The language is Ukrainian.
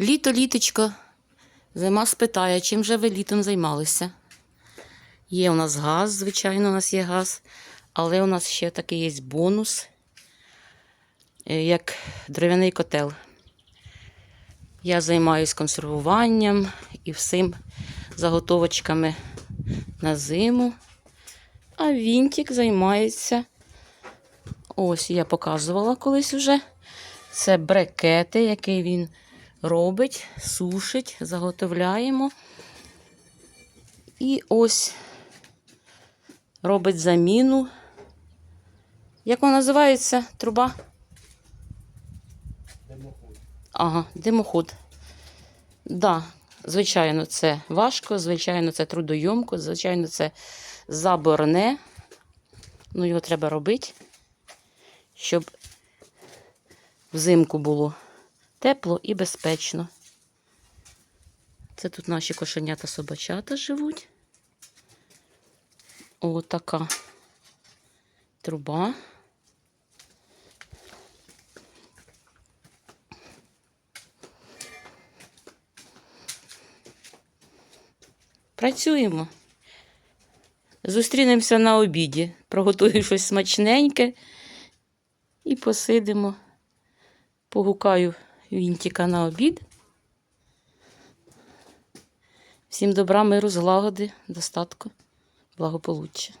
Літо, літочко. Зима спитає, чим же ви літом займалися? Є у нас газ, звичайно, у нас є газ, але у нас ще такий є бонус, е, як дерев'яний котел. Я займаюся консервуванням і всім заготовочками на зиму. А Вінтік займається. Ось я показувала колись уже. Це брекети, які він робить, сушить, заготовляємо. І ось робить заміну. Як вона називається? Труба? Ага, димоход. Да, звичайно, це важко, звичайно, це трудойомко, звичайно, це заборне. Ну, його треба робити, щоб взимку було тепло і безпечно. Це тут наші кошенята собачата живуть. О, така труба. Працюємо. Зустрінемося на обіді. Приготую щось смачненьке і посидимо. Погукаю Вінтіка на обід. Всім добра, миру, злагоди, достатку, благополуччя.